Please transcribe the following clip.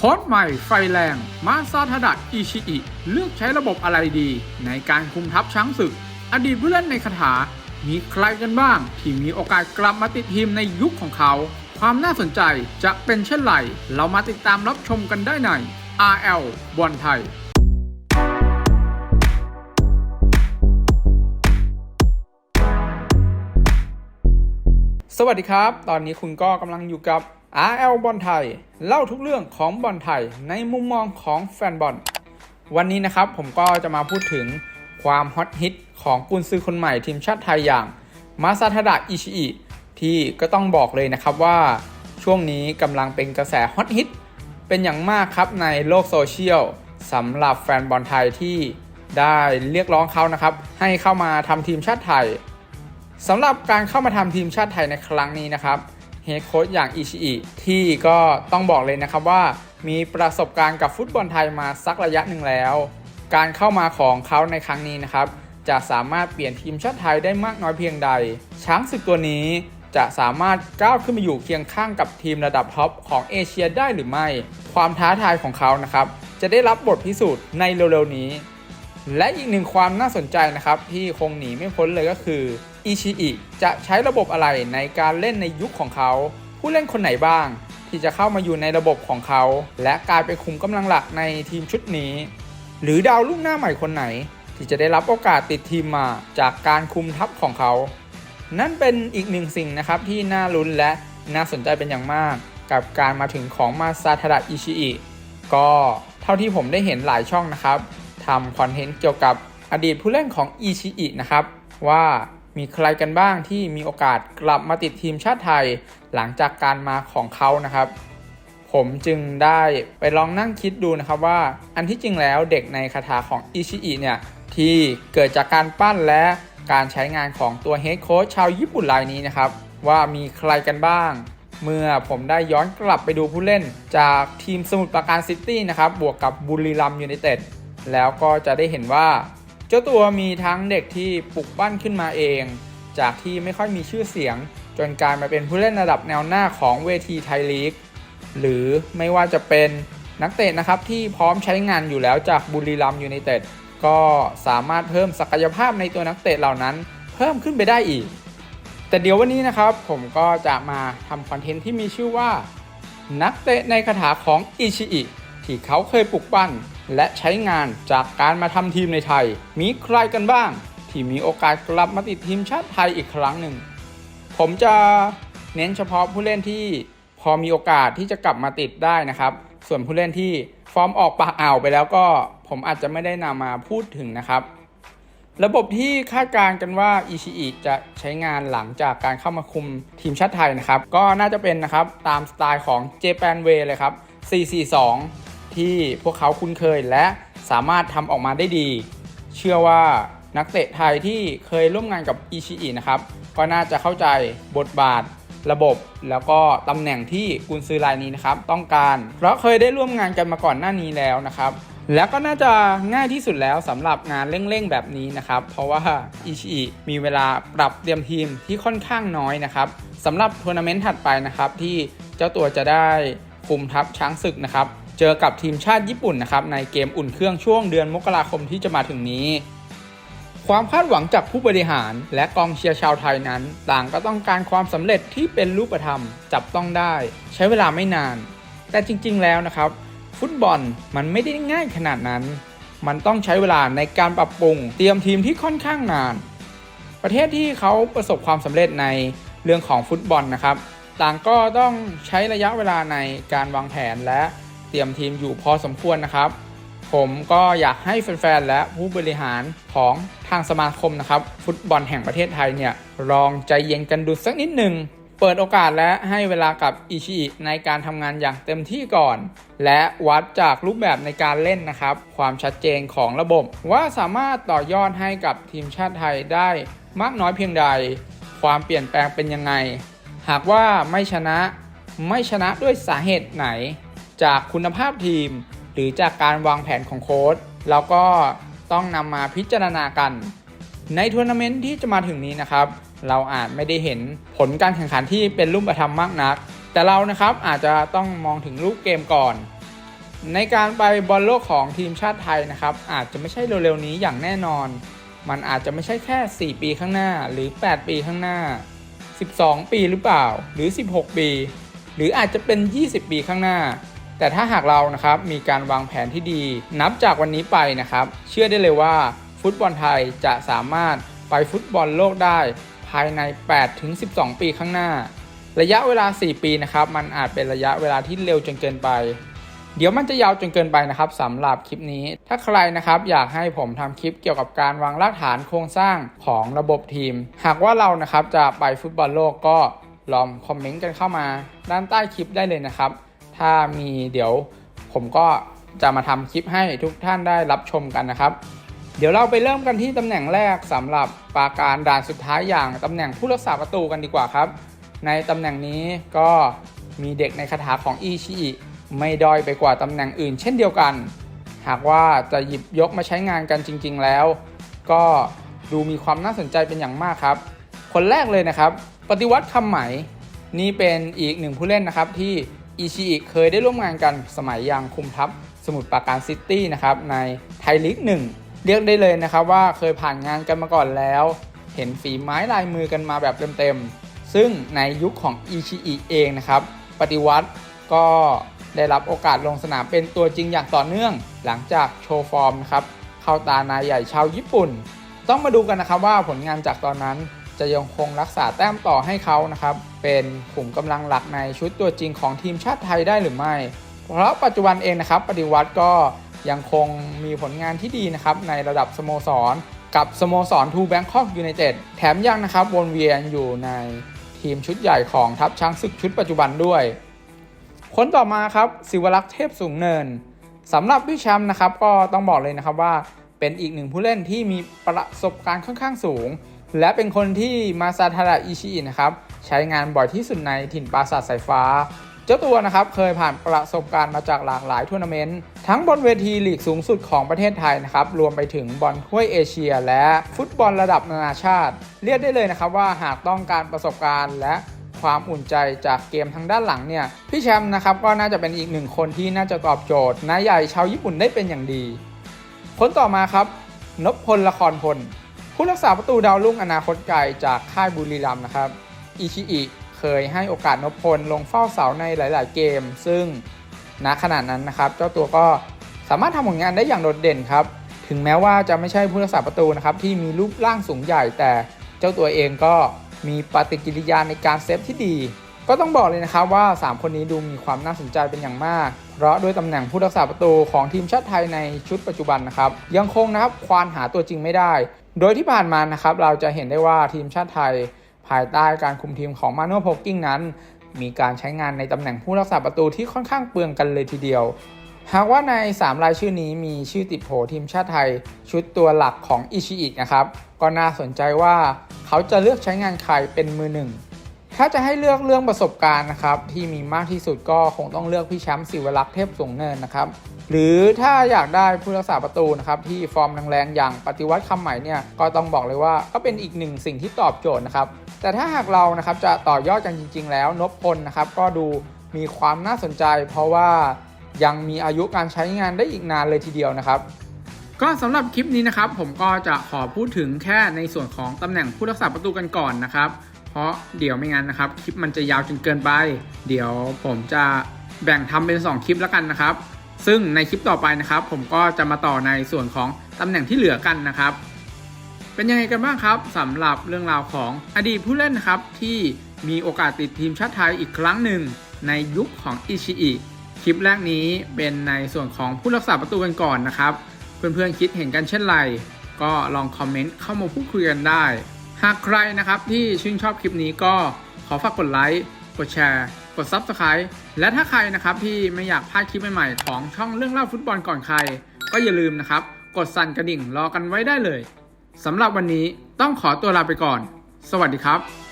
โค้ชใหม่ไฟแรง มาซาทาดะอิชิอิ เลือกใช้ระบบอะไรดี ในการคุมทัพช้างศึก อดีตผู้เล่นในคาถา มีใครกันบ้าง ที่มีโอกาสกลับมาติดทีมในยุคของเขา ความน่าสนใจจะเป็นเช่นไร เรามาติดตามรับชมกันได้ใน RL บอลไทยสวัสดีครับ ตอนนี้คุณก็กำลังอยู่กับ RL บอลไทย เล่าทุกเรื่องของบอลไทยในมุมมองของแฟนบอล วันนี้นะครับผมก็จะมาพูดถึงความฮอตฮิตของกุนซือคนใหม่ทีมชาติไทยอย่าง มาซาทาดะอิชิอิที่ก็ต้องบอกเลยนะครับว่าช่วงนี้กำลังเป็นกระแสฮอตฮิตเป็นอย่างมากครับในโลกโซเชียลสำหรับแฟนบอลไทยที่ได้เรียกร้องเขานะครับ ให้เข้ามาทำทีมชาติไทยสำหรับการเข้ามาทำทีมชาติไทยในครั้งนี้นะครับ เฮดโค้ชอย่างอิชิอิที่ก็ต้องบอกเลยนะครับว่ามีประสบการณ์กับฟุตบอลไทยมาสักระยะหนึ่งแล้ว การเข้ามาของเขาในครั้งนี้นะครับ จะสามารถเปลี่ยนทีมชาติไทยได้มากน้อยเพียงใด ช้างศึกตัวนี้จะสามารถก้าวขึ้นมาอยู่เคียงข้างกับทีมระดับท็อปของเอเชียได้หรือไม่ ความท้าทายของเขานะครับ จะได้รับบทพิสูจน์ในเร็วๆนี้ และอีกหนึ่งความน่าสนใจนะครับที่คงหนีไม่พ้นเลยก็คืออิชิอิจะใช้ระบบอะไรในการเล่นในยุคของเขา ผู้เล่นคนไหนบ้าง ที่จะเข้ามาอยู่ในระบบของเขา และกลายเป็นคุมกำลังหลักในทีมชุดนี้ หรือดาวลูกหน้าใหม่คนไหน ที่จะได้รับโอกาสติดทีมมาจากการคุมทัพของเขา นั่นเป็นอีกหนึ่งสิ่งนะครับที่น่าลุ้นและน่าสนใจเป็นอย่างมาก กับการมาถึงของมาซาทาดะอิชิอิก็เท่าที่ผมได้เห็นหลายช่องนะครับ ทำคอนเทนต์เกี่ยวกับอดีตผู้เล่นของอิชิอินะครับ ว่ามีใครกันบ้างที่มีโอกาสกลับมาติดทีมชาติไทย หลังจากการมาของเขานะครับ ผมจึงได้ไปลองนั่งคิดดูนะครับว่าอันที่จริงแล้วเด็กในคาถาของอิชิอิเนี่ยที่เกิดจากการปั้นและการใช้งานของตัวเฮดโค้ชชาวญี่ปุ่นรายนี้นะครับ ว่ามีใครกันบ้าง เมื่อผมได้ย้อนกลับไปดูผู้เล่นจากทีมสมุทรปราการซิตี้นะครับบวกกับบุรีรัมย์ยูไนเต็ด แล้วก็จะได้เห็นว่า เจ้าตัวมีทั้งเด็กที่ปลุกปั้นขึ้นมาเอง จากที่ไม่ค่อยมีชื่อเสียง จนกลายมาเป็นผู้เล่นระดับแนวหน้าของเวทีไทยลีก หรือไม่ว่าจะเป็นนักเตะนะครับที่พร้อมใช้งานอยู่แล้วจากบุรีรัมย์ยูไนเต็ดก็สามารถเพิ่มศักยภาพในตัวนักเตะเหล่านั้น เพิ่มขึ้นไปได้อีก แต่เดี๋ยววันนี้นะครับผมก็จะมาทำคอนเทนต์ที่มีชื่อว่า นักเตะในคาถาของอิชิอิที่เขาเคยปลุกปั้น และใช้งานจากการมาทำทีมในไทย มีใครกันบ้าง ที่มีโอกาสกลับมาติดทีมชาติไทยอีกครั้งหนึ่ง ผมจะเน้นเฉพาะผู้เล่นที่พอมีโอกาสที่จะกลับมาติดได้นะครับ ส่วนผู้เล่นที่ฟอร์มออกปากอ่าวไปแล้วก็ผมอาจจะไม่ได้นำมาพูดถึงนะครับ ระบบที่คาดการณ์กันว่าอิชิอิจะใช้งานหลังจากการเข้ามาคุมทีมชาติไทยนะครับ ก็น่าจะเป็นนะครับตามสไตล์ของเจแปนเวเลยครับ442 ที่พวกเขาคุ้นเคยและสามารถทำออกมาได้ดี เชื่อว่านักเตะไทยที่เคยร่วมงานกับอิชิอินะครับ ก็น่าจะเข้าใจบทบาทระบบแล้วก็ตำแหน่งที่กุนซือรายนี้นะครับ ต้องการ เพราะเคยได้ร่วมงานกันมาก่อนหน้านี้แล้วนะครับ แล้วก็น่าจะง่ายที่สุดแล้วสำหรับงานเร่งๆแบบนี้นะครับ เพราะว่าอิชิมีเวลาปรับเตรียมทีมที่ค่อนข้างน้อยนะครับสำหรับทัวร์นาเมนต์ถัดไปนะครับที่เจ้าตัวจะได้คุมทัพช้างศึกนะครับ เจอกับทีมชาติญี่ปุ่นนะครับในเกมอุ่นเครื่องช่วงเดือนมกราคมที่จะมาถึงนี้ ความคาดหวังจากผู้บริหารและกองเชียร์ชาวไทยนั้น ต่างก็ต้องการความสำเร็จที่เป็นรูปธรรมจับต้องได้ ใช้เวลาไม่นาน แต่จริง ๆ แล้วนะครับ ฟุตบอลมันไม่ได้ง่ายขนาดนั้น มันต้องใช้เวลาในการปรับปรุง เตรียมทีมที่ค่อนข้างนาน ประเทศที่เขาประสบความสำเร็จในเรื่องของฟุตบอลนะครับ ต่างก็ต้องใช้ระยะเวลาในการวางแผนและ เตรียมทีมอยู่พอสมควรนะครับ ผมก็อยากให้แฟนๆและผู้บริหารของทางสมาคมนะครับ ฟุตบอลแห่งประเทศไทยเนี่ยลองใจเย็นกันดูสักนิดหนึ่งเปิดโอกาสและให้เวลากับอิชิอิในการทำงานอย่างเต็มที่ก่อน และวัดจากรูปแบบในการเล่นนะครับ ความชัดเจนของระบบ ว่าสามารถต่อยอดให้กับทีมชาติไทยได้มากน้อยเพียงใด ความเปลี่ยนแปลงเป็นยังไง หากว่าไม่ชนะไม่ชนะด้วยสาเหตุไหน จากคุณภาพทีม หรือจากการวางแผนของโค้ชแล้วก็ต้องนำมาพิจารณากัน ในทัวร์นาเมนต์ที่จะมาถึงนี้นะครับ เราอาจไม่ได้เห็นผลการแข่งขันที่เป็นรูปธรรมมากนัก แต่เรานะครับอาจจะต้องมองถึงรูปเกมก่อน ในการไปบอลโลกของทีมชาติไทยนะครับ อาจจะไม่ใช่เร็วๆนี้อย่างแน่นอน มันอาจจะไม่ใช่แค่ 4 ปีข้างหน้าหรือ 8 ปีข้างหน้า 12 ปีหรือเปล่า หรือ 16 ปี หรืออาจจะเป็น 20 ปีข้างหน้า แต่ถ้าหากเรานะครับมีการวางแผนที่ดี นับจากวันนี้ไปนะครับ เชื่อได้เลยว่าฟุตบอลไทยจะสามารถไปฟุตบอลโลกได้ภายใน 8-12 ปีข้างหน้า ระยะเวลา 4 ปีนะครับ มันอาจเป็นระยะเวลาที่เร็วจนเกินไป เดี๋ยวมันจะยาวจนเกินไปนะครับสำหรับคลิปนี้ ถ้าใครนะครับอยากให้ผมทำคลิปเกี่ยวกับการวางรากฐานโครงสร้างของระบบทีม หากว่าเรานะครับจะไปฟุตบอลโลกก็ลองคอมเมนต์กันเข้ามาด้านใต้คลิปได้เลยนะครับ ถ้ามีเดี๋ยวผมก็จะมาทำคลิปให้ทุกท่านได้รับชมกันนะครับ เดี๋ยวเราไปเริ่มกันที่ตำแหน่งแรกสำหรับปาการด่านสุดท้ายอย่างตำแหน่งผู้รักษาประตูกันดีกว่าครับ ในตำแหน่งนี้ก็มีเด็กในคาถาของอีชิอิไม่ด้อยไปกว่าตำแหน่งอื่น เช่นเดียวกัน หากว่าจะหยิบยกมาใช้งานกันจริง ๆ แล้ว ก็ดูมีความน่าสนใจเป็นอย่างมากครับ คนแรกเลยนะครับ ปฏิวัติคำไหมนี่เป็นอีกหนึ่งผู้เล่นนะครับที่ อิชิอิเคยได้ร่วมงานกันสมัยยังคุมทัพสมุทรปราการซิตี้นะครับในไทยลีกหนึ่งเรียกได้เลยนะครับว่าเคยผ่านงานกันมาก่อนแล้ว เห็นฝีไม้ลายมือกันมาแบบเต็มๆ ซึ่งในยุคของอิชิอิเองนะครับ ปฏิวัติก็ได้รับโอกาสลงสนามเป็นตัวจริงอย่างต่อเนื่อง หลังจากโชว์ฟอร์มนะครับเข้าตานายใหญ่ชาวญี่ปุ่น ต้องมาดูกันนะครับว่าผลงานจากตอนนั้น จะยังคงรักษาแต้มต่อให้เขานะครับ เป็นขุมกำลังหลักในชุดตัวจริงของทีมชาติไทยได้หรือไม่ เพราะปัจจุบันเองนะครับ ปฏิวัติก็ยังคงมีผลงานที่ดีนะครับในระดับสโมสร กับสโมสรทูแบงคอกยูไนเต็ดแถมยังนะครับวนเวียนอยู่ในทีมชุดใหญ่ของทัพช้างศึกชุดปัจจุบันด้วย คนต่อมาครับศิวรักษ์เทพสูงเนินสำหรับพี่แชมป์นะครับก็ต้องบอกเลยนะครับว่าเป็นอีกหนึ่งผู้เล่นที่มีประสบการณ์ค่อนข้างสูง และเป็นคนที่มาซาทาระอิชิอินะครับใช้งานบ่อยที่สุดในถิ่นปราสาทสายฟ้า เจ้าตัวนะครับเคยผ่านประสบการณ์มาจากหลากหลายทัวร์นาเมนต์ทั้งบนเวทีลีกสูงสุดของประเทศไทยนะครับรวมไปถึงบอลถ้วยเอเชีย และฟุตบอลระดับนานาชาติ เรียกได้เลยนะครับว่าหากต้องการประสบการณ์และความอุ่นใจจากเกมทางด้านหลังเนี่ยพี่แชมป์นะครับก็น่าจะเป็นอีกหนึ่งคนที่น่าจะตอบโจทย์นายใหญ่ชาวญี่ปุ่นได้เป็นอย่างดี คนต่อมาครับนพพลละครพล ผู้รักษาประตูดาวรุ่งอนาคตไกลจากค่ายบุรีรัมย์นะครับอิชิอิเคยให้โอกาสนพพลลงเฝ้าเสาในหลาย ๆ เกม ซึ่งณขณะนั้นนะครับเจ้าตัวก็สามารถทำผลงานได้อย่างโดดเด่นครับ ถึงแม้ว่าจะไม่ใช่ผู้รักษาประตูนะครับที่มีรูปร่างสูงใหญ่แต่เจ้าตัวเองก็มีปฏิกิริยาในการเซฟที่ดี ก็ต้องบอกเลยนะครับว่า 3 คนนี้ดูมีความน่าสนใจเป็นอย่างมาก เพราะด้วยตำแหน่งผู้รักษาประตูของทีมชาติไทยในชุดปัจจุบันนะครับ ยังคงนะครับควานหาตัวจริงไม่ได้ โดยที่ผ่านมานะครับเราจะเห็นได้ว่าทีมชาติไทย ภายใต้การคุมทีมของมาโน่โพกิ้งนั้น มีการใช้งานในตำแหน่งผู้รักษาประตูที่ค่อนข้างเปลืองกันเลยทีเดียว หากว่าใน 3 รายชื่อนี้มีชื่อติดโผทีมชาติไทย ชุดตัวหลักของอิชิอินะครับก็น่าสนใจว่าเขาจะเลือกใช้งานใครเป็นมือหนึ่ง ถ้าจะให้เลือกเรื่องประสบการณ์นะครับที่มีมากที่สุดก็คงต้องเลือกพี่แชมป์ศิวรักษ์เทพสูงเนินนะครับ หรือถ้าอยากได้ผู้รักษาประตูนะครับที่ฟอร์มแรงๆอย่างปฏิวัติคำใหม่เนี่ยก็ต้องบอกเลยว่าก็เป็นอีกหนึ่งสิ่งที่ตอบโจทย์นะครับแต่ถ้าหากเรานะครับจะต่อยอดกันจริง ๆ แล้วนพพลนะครับก็ดูมีความน่าสนใจ เพราะว่ายังมีอายุการใช้งานได้อีกนานเลยทีเดียวนะครับก็สำหรับคลิปนี้นะครับผมก็จะขอพูดถึงแค่ในส่วนของตำแหน่งผู้รักษาประตูกันก่อนนะครับ ราะเดี๋ยวไม่งั้นนะครับคลิปมันจะยาวจนเกินไป เดี๋ยวผมจะแบ่งทำเป็น 2 คลิปแล้วกันนะครับ ซึ่งในคลิปต่อไปนะครับ ผมก็จะมาต่อในส่วนของตำแหน่งที่เหลือกันนะครับ เป็นยังไงกันบ้างครับสำหรับเรื่องราวของอดีตผู้เล่นนะครับที่มีโอกาสติดทีมชาติไทยอีกครั้งหนึ่งในยุคของอิชิอิคลิปแรกนี้เป็นในส่วนของผู้รักษาประตูกันก่อนนะครับ เพื่อนๆคิดเห็นกันเช่นไร ก็ลองคอมเมนต์เข้ามาพูดคุยกันได้ หากใครนะครับที่ชื่นชอบคลิปนี้ก็ขอฝากกดไลค์กดแชร์ กด Subscribe และถ้าใครนะครับที่ไม่อยากพลาดคลิปใหม่ๆ ของช่องเรื่องเล่าฟุตบอลก่อนใคร ก็อย่าลืมนะครับ กดสั่นกระดิ่งรอกันไว้ได้เลยสำหรับวันนี้ต้องขอตัวลาไปก่อน สวัสดีครับ